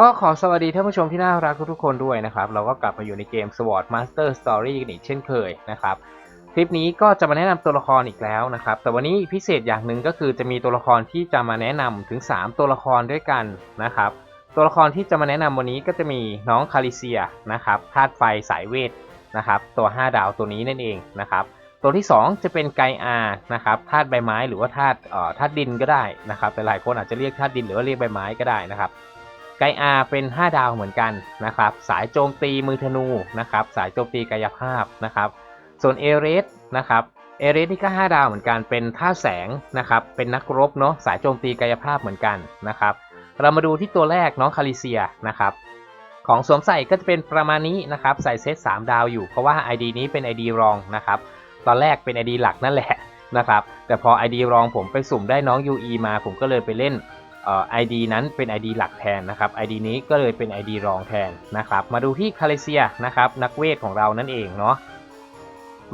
ก็ขอสวัสดีท่านผู้ชมที่น่ารักทุกๆคนด้วยนะครับ เราก็กลับมาอยู่ในเกม SWORD Master Story กันอีกเช่นเคยนะครับ คลิปนี้ก็จะมาแนะนำตัวละครอีกแล้วนะครับ แต่วันนี้พิเศษอย่างหนึ่งก็คือจะมีตัวละครที่จะมาแนะนำถึง 3 ตัวละครด้วยกันนะครับ ตัวละครที่จะมาแนะนำวันนี้ก็จะมีน้องคาริเซียนะครับธาตุไฟสายเวทนะครับ ตัว 5 ดาวตัวนี้นั่นเองนะครับตัวที่ 2 จะเป็นไกอานะครับธาตุใบไม้หรือว่าธาตุเอ่อธาตุดินก็ได้นะครับหลายๆคนอาจจะเรียกธาตุดินหรือว่าเรียกใบไม้ก็ได้นะครับ ไกอาเป็น 5 ดาวเหมือนกันนะครับ สายโจมตีมือธนูนะครับ สายโจมตีกายภาพนะครับ ส่วนเอเรสนะครับ เอเรสนี่ก็ 5 ดาวเหมือนกัน เป็นท่าแสงนะครับ เป็นนักรบเนาะ สายโจมตีกายภาพเหมือนกันนะครับ เรามาดูที่ตัวแรกน้องคาริเซียนะครับ ของสวมใส่ก็จะเป็นประมาณนี้นะครับ ใส่เซต3ดาวอยู่ เพราะว่า ID นี้เป็น ID รองนะครับ ตอนแรกเป็น ID หลักนั่นแหละนะครับ แต่พอ ID รองผมไปสุ่มได้น้อง UE มา ผมก็เลยไปเล่น ID นั้นเป็น ID หลักแทนนะครับ ID นี้ก็เลยเป็น ID รองแทนนะครับ มาดูที่คาเลเซียนะครับนักเวทของเรานั่นเองเนาะ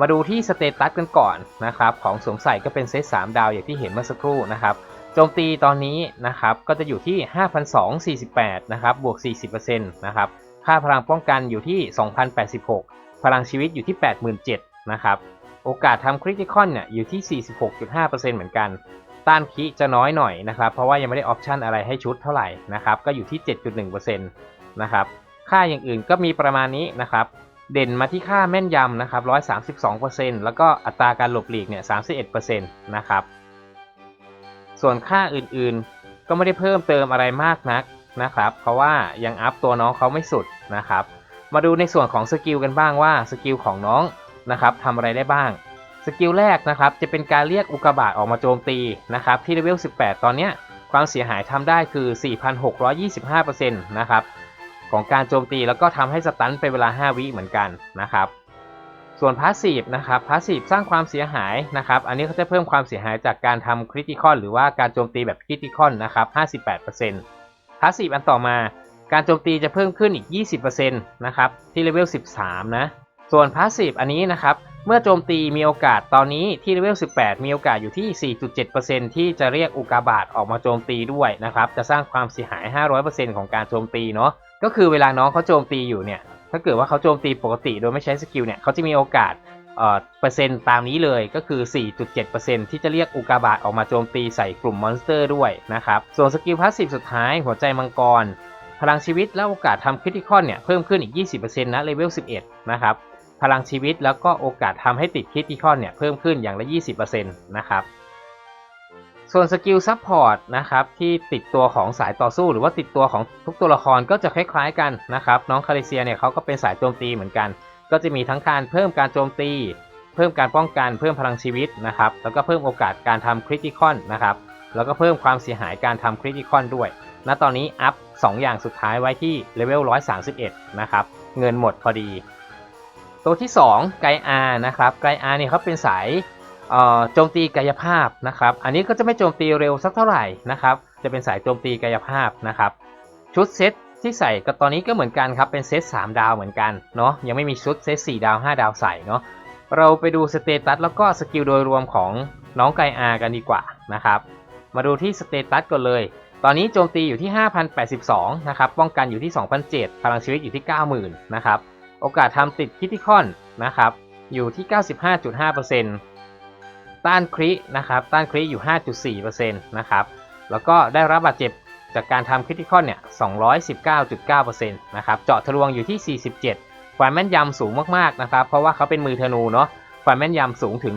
มาดูที่สเตตัสกันก่อนนะครับของสวมใส่ก็เป็นเซต3ดาวอย่างที่เห็นเมื่อสักครู่นะครับโจมตีตอนนี้นะครับก็จะอยู่ที่ 5,248 นะครับบวก 40%นะครับค่าพลังป้องกันอยู่ที่ 2,086 พลังชีวิตอยู่ที่ 87,000นะครับโอกาสทำคริติคอนเนี่ยอยู่ที่ 46.5%เหมือนกัน ต้านคีจะน้อยหน่อยนะครับ เพราะว่ายังไม่ได้ออปชันอะไรให้ชุดเท่าไหร่นะครับ ก็อยู่ที่ 7.1%นะครับ ค่าอย่างอื่นก็มีประมาณนี้นะครับ เด่นมาที่ค่าแม่นยำนะครับ 132%แล้วก็อัตราการหลบหลีกเนี่ย 31%นะครับ ส่วนค่าอื่นๆ ก็ไม่ได้เพิ่มเติมอะไรมากนักนะครับ เพราะว่ายังอัพตัวน้องเขาไม่สุดนะครับ มาดูในส่วนของสกิลกันบ้างว่าสกิลของน้องนะครับทำอะไรได้บ้าง สกิลแรกนะครับจะเป็นการเรียกอุกกาบาตออกมาโจมตีนะครับที่เลเวล 18 ตอนนี้ความเสียหายทำได้คือ 4,625%นะครับของการโจมตีแล้วก็ทำให้สตันเป็นเวลา 5 วิเหมือนกันนะครับส่วนพาสซีฟนะครับพาสซีฟสร้างความเสียหายนะครับอันนี้เขาจะเพิ่มความเสียหายจากการทำคริติคอนหรือว่าการโจมตีแบบคริติคอนนะครับ 58%พาสซีฟอันต่อมาการโจมตีจะเพิ่มขึ้นอีก 20%นะครับที่เลเวล 13 นะ ส่วนพาสซีฟอันนี้นะครับ เมื่อโจมตีมีโอกาสตอนนี้ที่เลเวล 18 มีโอกาสอยู่ที่ 4.7%ที่จะเรียกอุกาบาตออกมาโจมตีด้วยนะครับ จะสร้างความเสียหาย 500%ของการโจมตีเนาะ ก็คือเวลาน้องเขาโจมตีอยู่เนี่ย ถ้าเกิดว่าเขาโจมตีปกติโดยไม่ใช้สกิลเนี่ย เขาจะมีโอกาสเอ่อเปอร์เซ็นต์ตามนี้เลยก็คือ 4.7%ที่จะเรียกอุกาบาตออกมาโจมตีใส่กลุ่มมอนสเตอร์ด้วยนะครับ ส่วนสกิลพาสซีฟสุดท้ายหัวใจมังกร พลังชีวิตและโอกาสทำคริติคอนเนี่ยเพิ่มขึ้นอีก 20%นะเลเวล 11 นะครับ พลังชีวิตแล้วก็โอกาสทำให้ติดคริติคอนเนี่ยเพิ่มขึ้นอย่างละ 20%นะครับส่วนสกิลซับพอร์ตนะครับที่ติดตัวของสายต่อสู้ หรือว่าติดตัวของทุกตัวละครก็จะคล้ายๆกันนะครับน้องคาริเซียเนี่ยเขาก็เป็นสายโจมตีเหมือนกัน ก็จะมีทั้งการเพิ่มการโจมตี เพิ่มการป้องกันเพิ่มพลังชีวิตนะครับแล้วก็เพิ่มโอกาสการทำคริติคอนนะครับแล้วก็เพิ่มความเสียหายการทำคริติคอนด้วยณตอนนี้อัพ2อย่างสุดท้ายไว้ที่เลเวล131นะครับเงินหมดพอดี ตัวที่ 2 ไกอานะครับไกอาเนี่ยเขาเป็นสายโจมตีกายภาพนะครับ อันนี้ก็จะไม่โจมตีเร็วสักเท่าไหร่นะครับ จะเป็นสายโจมตีกายภาพนะครับ ชุดเซตที่ใส่ก็ตอนนี้ก็เหมือนกันครับ เป็นเซต3ดาวเหมือนกันเนาะ ยังไม่มีชุดเซต4ดาว 5 ดาวใส่เนาะ เราไปดูสเตตัสแล้วก็สกิลโดยรวมของน้องไกอากันดีกว่านะครับ มาดูที่สเตตัสก่อนเลย ตอนนี้โจมตีอยู่ที่ 5,082 นะครับ ป้องกันอยู่ที่ 2,007พลังชีวิตอยู่ที่ 90,000 นะครับ โอกาสทำติดคิติคอนนะครับ อยู่ที่ 95.5%ต้านครินะครับ ต้านคริอยู่ 5.4%นะครับ แล้วก็ได้รับบาดเจ็บจากการทำคริติคอนเนี่ย 219.9%นะครับ เจาะทะลวงอยู่ที่ 47 ความแม่นยำสูงมากๆนะครับ เพราะว่าเขาเป็นมือธนูเนาะ ความแม่นยำสูงถึง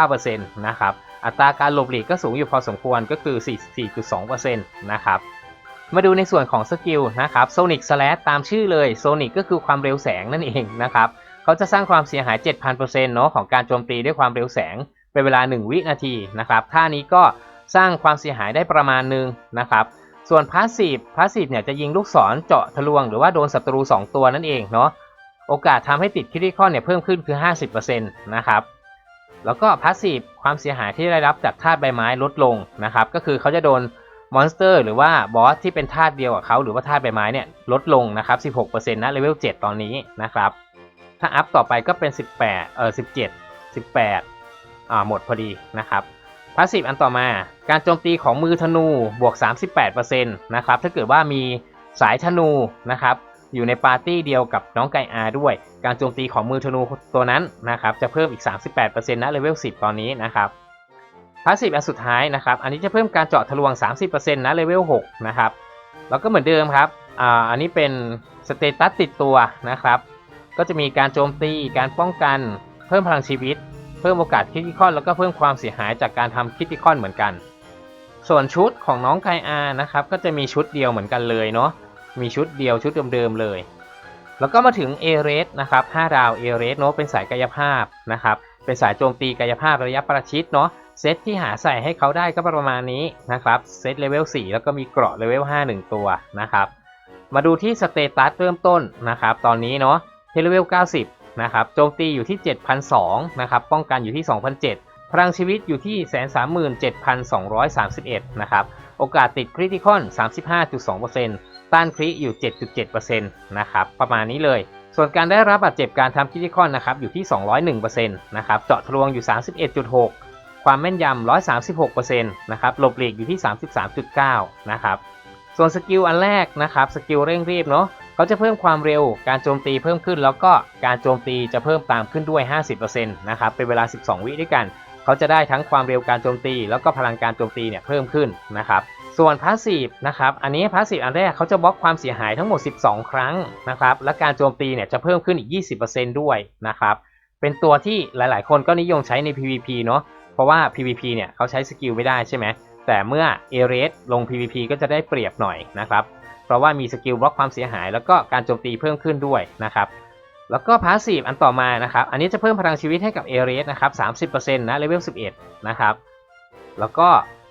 189%นะครับ อัตราการหลบหลีกก็สูงอยู่พอสมควรก็คือ 44.2%นะครับ มาดูในส่วนของสกิลนะครับโซนิกสแลตามชื่อเลยโซนิกก็คือความเร็วแสงนั่นเองนะครับเขาจะสร้างความเสียหาย 7,000%เนาะของการโจมตีด้วยความเร็วแสง เป็นเวลา 1 วินาทีนะครับท่านี้ก็สร้างความเสียหายได้ประมาณหนึงนะครับส่วนพาสซีฟพาสซีฟเนี่ยจะยิงลูกศรเจาะทะลวงหรือว่าโดนศัตรู 2 ตัวนั่นเองเนาะโอกาสทำให้ติดคริติคอนเนี่ยเพิ่มขึ้นคือ 50%นะครับแล้วก็พาสซีฟความเสียหายที่ได้รับจากธาตุใบไม้ลดลงนะครับก็คือเขาจะโดน มอนสเตอร์หรือว่าบอสที่เป็นธาตุเดียวกับเขาหรือว่าธาตุใบไม้เนี่ยลดลงนะครับ 16%นะเลเวล 7 ตอนนี้นะครับ ถ้าอัพต่อไปก็เป็น 18 เออ17 18 อ่าหมดพอดีนะครับพาสซีฟอันต่อมา การโจมตีของมือธนูบวก 38%นะครับ ถ้าเกิดว่ามีสายธนูนะครับอยู่ในปาร์ตี้เดียวกับน้องไก่อาด้วย การโจมตีของมือธนูตัวนั้นนะครับจะเพิ่มอีก 38%นะเลเวล 10 ตอนนี้นะครับ พาสซีฟอันสุดท้ายนะครับอันนี้จะเพิ่มการเจาะทะลวง 30%นะเลเวล6นะครับแล้วก็เหมือนเดิมครับอ่าอันนี้เป็นสเตตัสติดตัวนะครับ ก็จะมีการโจมตีการป้องกันเพิ่มพลังชีวิต เพิ่มโอกาสคิติคอนแล้วก็เพิ่มความเสียหายจากการทำคิติคอนเหมือนกัน ส่วนชุดของน้องไกอานะครับก็จะมีชุดเดียวเหมือนกันเลยเนาะมีชุดเดียวชุดเดิมๆเลย แล้วก็มาถึงเอเรสนะครับ5ดาวเอเรสเนาะเป็นสายกายภาพนะครับเป็นสายโจมตีกายภาพระยะประชิดเนาะ เซตที่หาใส่ให้เขาได้ก็ประมาณนี้นะครับ เซตเลเวล4แล้วก็มีเกราะเลเวล5 1 ตัวนะครับ มาดูที่สเตตัสเริ่มต้นนะครับ ตอนนี้เนาะเทเลเวล 90 นะครับโจมตีอยู่ที่ 7,002นะครับ ป้องกันอยู่ที่ 2,007พลังชีวิตอยู่ที่ 137,231 นะครับ โอกาสติดคริติคอน 35.2%ต้านคริอยู่ 7.7%นะครับ ประมาณนี้เลยส่วนการได้รับบาดเจ็บการทำคริติคอนนะครับอยู่ที่ 201%นะครับ เจาะทะลวงอยู่ 31.6 ความแม่นยำ 136%นะครับหลบหลีกอยู่ที่ 33.9 นะครับ ส่วนสกิลอันแรกนะครับ สกิลเร่งรีบเนาะเขาจะเพิ่มความเร็ว การโจมตีเพิ่มขึ้น แล้วก็การโจมตีจะเพิ่มตามขึ้นด้วย 50%นะครับ เป็นเวลา 12 วิด้วยกัน เขาจะได้ทั้งความเร็วการโจมตี แล้วก็พลังการโจมตีเนี่ยเพิ่มขึ้นนะครับ ส่วนพาสซีฟนะครับ อันนี้พาสซีฟอันแรกเขาจะบล็อกความเสียหายทั้งหมด 12 ครั้งนะครับ และการโจมตีเนี่ยจะเพิ่มขึ้นอีก 20%ด้วยนะครับ เป็นตัวที่หลาย ๆ คนก็นิยมใช้ใน PVP เนาะ เพราะว่า PVP เนี่ยเขาใช้สกิลไม่ได้ใช่ไหมแต่เมื่อเอเรสลง PVP ก็จะได้เปรียบหน่อยนะครับเพราะว่ามีสกิลบล็อกความเสียหาย แล้วก็การโจมตีเพิ่มขึ้นด้วยนะครับแล้วก็พาสซีฟอันต่อมานะครับอันนี้จะเพิ่มพลังชีวิตให้กับเอเรสนะครับ30%นะเลเวล11 นะครับแล้วก็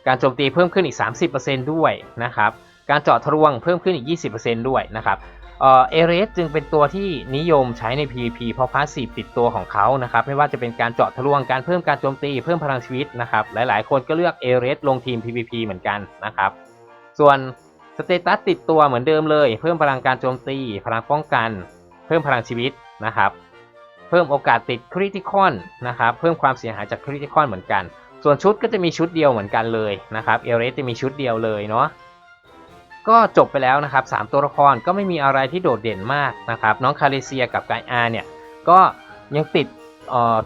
การโจมตีเพิ่มขึ้นอีก 30%ด้วยนะครับการเจาะทะลวงเพิ่มขึ้นอีก 20%ด้วยนะครับ เอเรสจึงเป็นตัวที่นิยมใช้ใน PVP เพราะพาสซีฟติดตัวของเขานะครับ ไม่ว่าจะเป็นการเจาะทะลวงการเพิ่มการโจมตี เพิ่มพลังชีวิตนะครับ หลายๆ คนก็เลือกเอเรสลงทีม PVP เหมือนกันนะครับ ส่วนสเตตัสติดตัวเหมือนเดิมเลย เพิ่มพลังการโจมตี พลังป้องกัน เพิ่มพลังชีวิตนะครับ เพิ่มโอกาสติดคริติคอนนะครับ เพิ่มความเสียหายจากคริติคอนเหมือนกัน ส่วนชุดก็จะมีชุดเดียวเหมือนกันเลยนะครับ เอเรสจะมีชุดเดียวเลยเนาะ ก็จบไปแล้วนะครับ3ตัวละครก็ไม่มีอะไรที่โดดเด่นมากนะครับน้องคาเลเซียกับไกอาเนี่ยก็ยังติด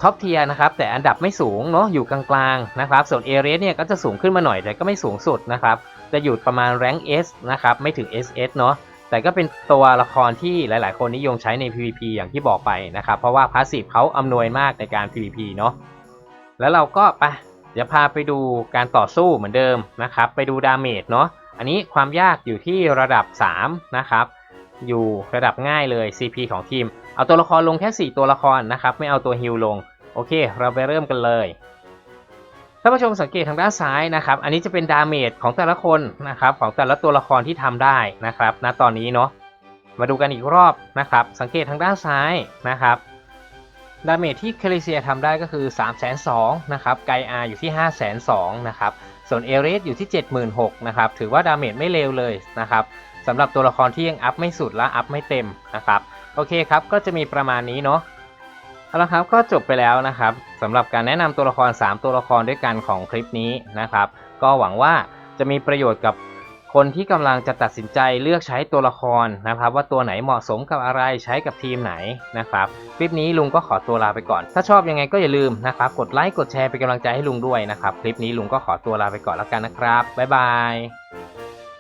ท็อปเทียนะครับแต่อันดับไม่สูงเนาะอยู่กลางๆนะครับส่วนเอเรสเนี่ยก็จะสูงขึ้นมาหน่อยแต่ก็ไม่สูงสุดนะครับจะอยู่ประมาณแรงค์ S นะครับไม่ถึง SS เนาะแต่ก็เป็นตัวละครที่หลายๆ คนนิยมใช้ใน PVP อย่างที่บอกไปนะครับเพราะว่าพาสซีฟเขาอำนวยมากในการ PVP เนาะแล้วเราก็ไปเดี๋ยวพาไปดูการต่อสู้เหมือนเดิมนะครับไปดูดาเมจเนาะ อันนี้ความยากอยู่ที่ระดับ 3 นะครับ อยู่ระดับง่ายเลย CP ของทีม เอาตัวละครลงแค่ 4 ตัวละครนะครับ ไม่เอาตัวฮิลลง โอเค เราไปเริ่มกันเลยท่านผู้ชมสังเกตทางด้านซ้ายนะครับ อันนี้จะเป็นดาเมจของแต่ละคนนะครับ ของแต่ละตัวละครที่ทำได้นะครับณตอนนี้เนาะ มาดูกันอีกรอบนะครับ สังเกตทางด้านซ้ายนะครับ ดาเมจที่เคลิเซียทำได้ก็คือ 3 2 0 0 0นะครับ ไกอาอยู่ที่ 5 2 0 0 0นะครับ ส่วนเอเรสอยู่ที่ 76,000นะครับ ถือว่าดาเมจไม่เลวเลยนะครับสำหรับตัวละครที่ยังอัพไม่สุดและอัพไม่เต็มนะครับ โอเคครับ ก็จะมีประมาณนี้เนาะ เอาละครับ ก็จบไปแล้วนะครับสำหรับการแนะนำตัวละคร 3 ตัวละครด้วยกันของคลิปนี้นะครับ ก็หวังว่าจะมีประโยชน์กับ คนที่กำลังจะตัดสินใจเลือกใช้ตัวละครนะครับ ว่าตัวไหนเหมาะสมกับอะไรใช้กับทีมไหนนะครับ คลิปนี้ลุงก็ขอตัวลาไปก่อน ถ้าชอบยังไงก็อย่าลืมนะครับกดไลค์กดแชร์เป็นกำลังใจให้ลุงด้วยนะครับ คลิปนี้ลุงก็ขอตัวลาไปก่อนแล้วกันนะครับบ๊ายบาย